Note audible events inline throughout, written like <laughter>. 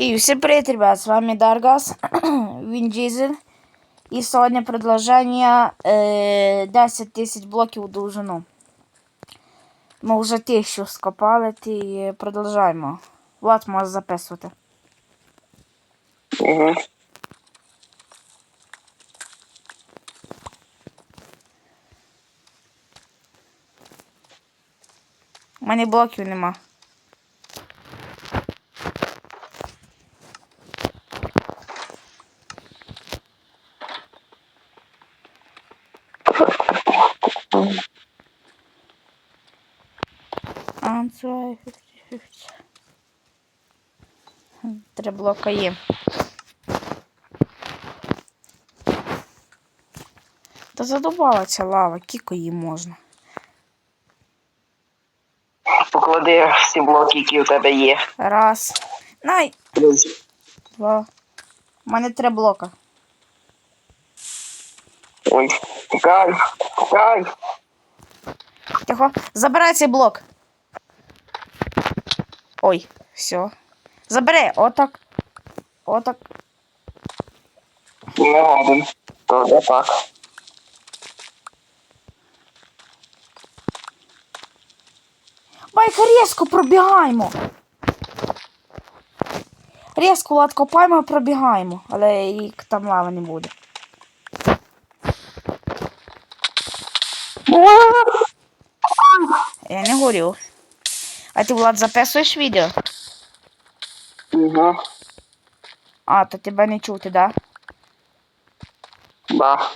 И всем привет, ребят, с вами Даргас, <clears throat> Вин Дизель. И сегодня предложение е, 10 тисяч блоків у довжину. Ми вже тисячу скопали, і продовжаємо. Влад може записувати. Угу. У мене блоків нема. Answer 50-50. Три блока є. Та задувала ця лава, кіко її можна. Поклади всі блоки, які у тебе є. Раз. Най. Два. У мене три блока. Ой, тікай, тікай. Тихо. Забирай цей блок. Ой, все. Забери, отак. Отак. Не годен. То не так. Байка, різко пробігаємо. Різко лад копаємо пробігаємо, але і там лави не буде. Я не горю. А ти, Влад, записуєш відео? Угу. А, то тебе не чути, да? Да.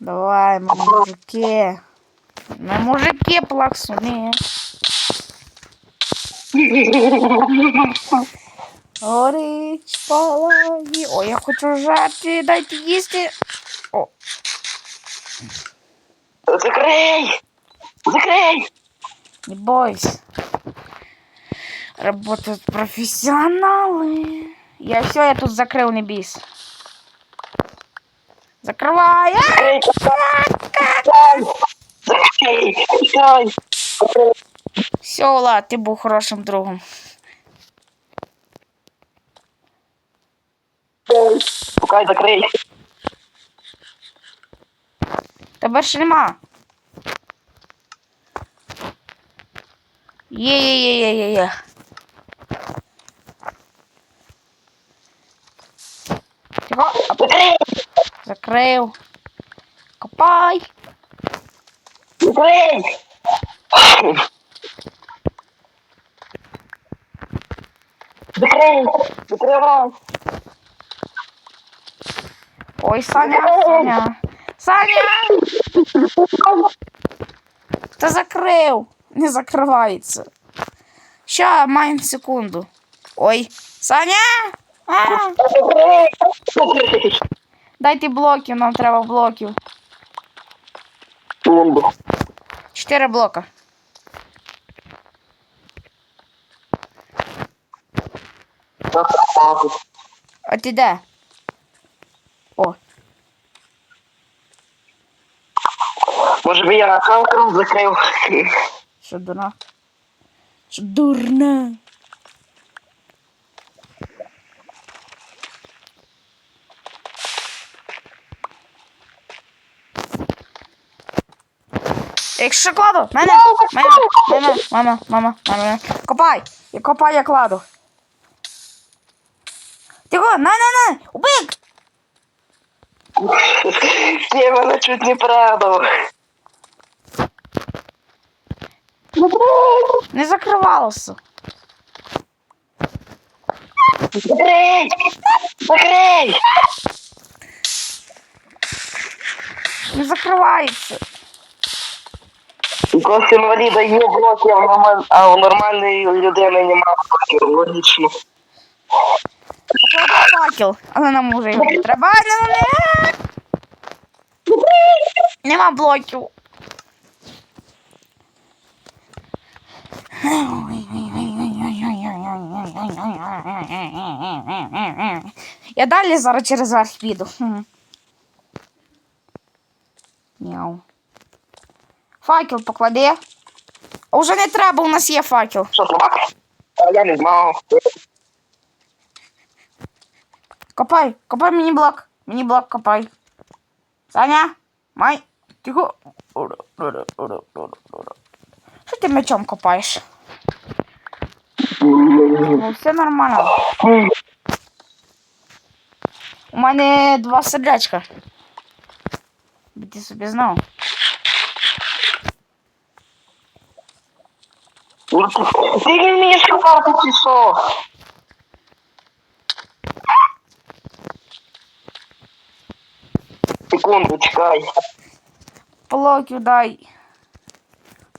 Давай, ми мужики. Ми мужики плаксуни. Горить палагі. Ой, я хочу жарти, дайте їсти. О, Закрий! Закрий! не бойся. Работают профессионалы. Я все, я тут закрыл, не бейся. Закрывай! А! Закрий! Тікай! Все, Влад, ти був хорошим другом. Тікай, закрий! Тебе ще нема. Є, є, є, є, є, є. Тихо, а Закрий! закрив. Копай. Закрий! Закрий! Закривай! Ой, Саня, Саня. Саня! Та закрив. Не закривається. Ща, маємо секунду. Ой, Саня! А! Дайте блоків, нам треба блоків. Секунду. Чотири блока. А ти де? О, Може би я халком закрив. що дурна? Що дурна? Якщо кладу, мене, мене, мене, мама, мама, мама, копай, я копай, я кладу. На, на, на! Ні, мене чуть не правду. Не закривалося. Закрий! Закрий! Не закривається. Якось інваліда є норма- а у нормальної людини немає блоків, логічно. Факел, але нам уже його не треба. Нема блоків. Я далі зараз через верх піду. Мяу. Факел поклади. А вже не треба, у нас є факел. Я не знав. Копай, копай мені блок. Мені блок копай. Саня, май, тихо. Що ти мечом копаєш? Ну, все нормально. У мене два сердечка. Би ти собі знав. Ну, ти- Ти не вмієш копати Секунду, чекай. Блоків дай.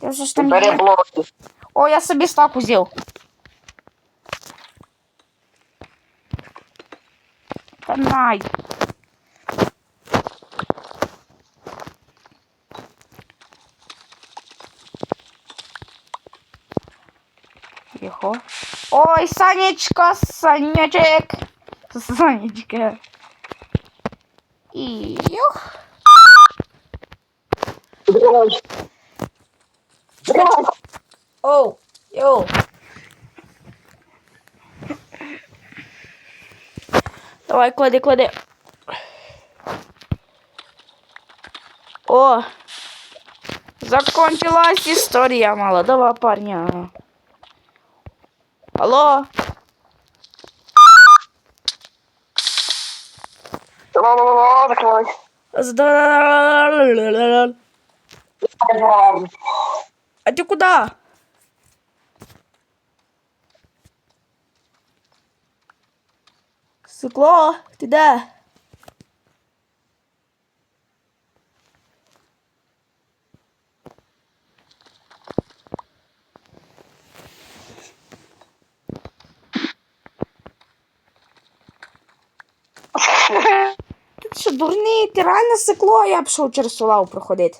Ти вже ж там Бери є. блоки. О, я собі стак узяв. Та най. Його. Ой, Санечка, Санечек. Санечка. І юх. Оу, йоу. Давай, клади, клади. О! Закончилась история молодого парня. Алло? Давай, давай, давай, закривай. Зда- А ты куда? Стекло, ты да? Ти <laughs> що, дурний, ти реально стекло, я пішов через ту лаву проходити.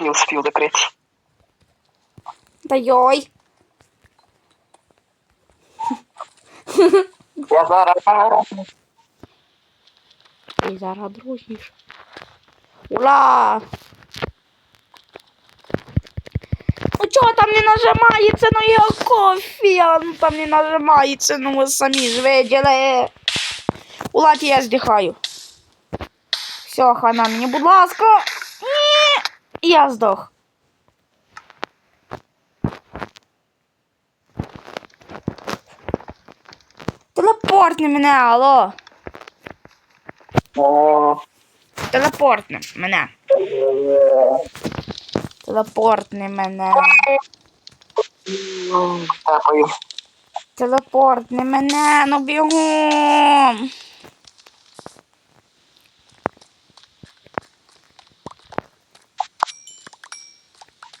Не успів закрити. Та йой. Я зараз. І зараз дружніш. Ура! Чого там не нажимається, ну я кофе, ну там не нажимається, ну ви самі ж виділи. Ула, я здихаю. Все, хана мені, будь ласка. І я здох. Телепортни мене, алло. Телепортни мене. Телепортни мене. Тапаю. Телепортни мене, ну бігом.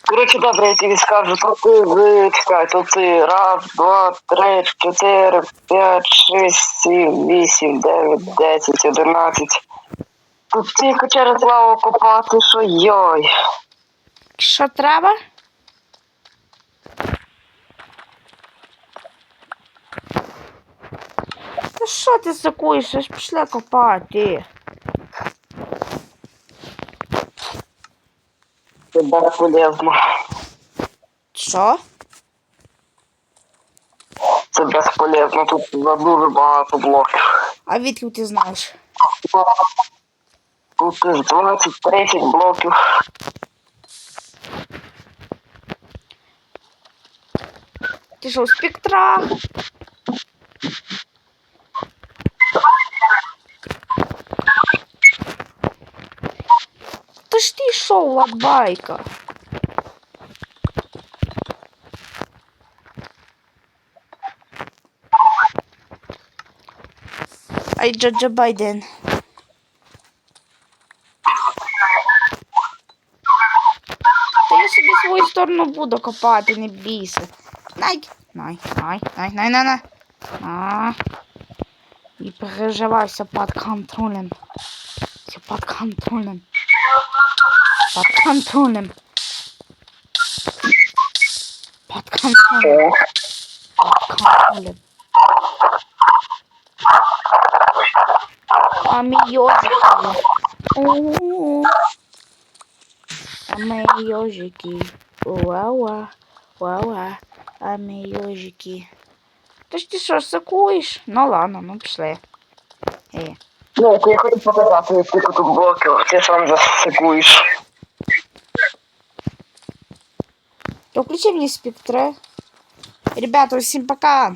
Коротше, добре, я тобі скажу, то ти чекай, то ти раз, два, три, чотири, п'ять, шість, сім, вісім, дев'ять, десять, одинадцять. Тут тільки через лаву копати, що йой. Що треба? Та що ти сакуєш? Аж пішли копати. Це безполезно. Що? Це безполезно, тут дуже багато блоків. А відки ти знаєш? Тут із 20-30 блоків. Ти що, спектра? Та ж ти що, ладбайка? Ай, Джоджо Байден. Та я собі свою сторону буду копати, не бійся. Най, най, най, най, най, най, най. А. Не переживай, все под контролем. Все под контролем. Под контролем. О, Блин. А ми йожики. У-у-у. А ми йожики. Уа-уа. Уа-уа. А ми йожики. Та ж ти що, сакуєш? Ну ладно, ну пішли. Е. Ну, я хочу показати, скільки тут блоків, ти сам засикуєш. То включи мне спектра. Ребята, всем пока.